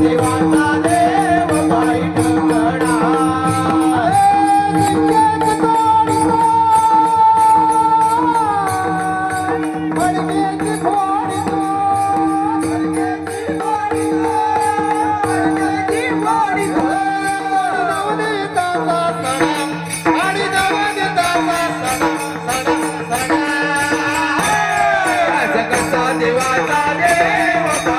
देवाचा देव देव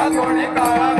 Agora é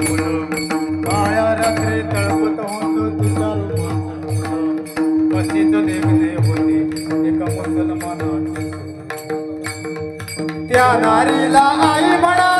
त्या नारीला आई म्हणा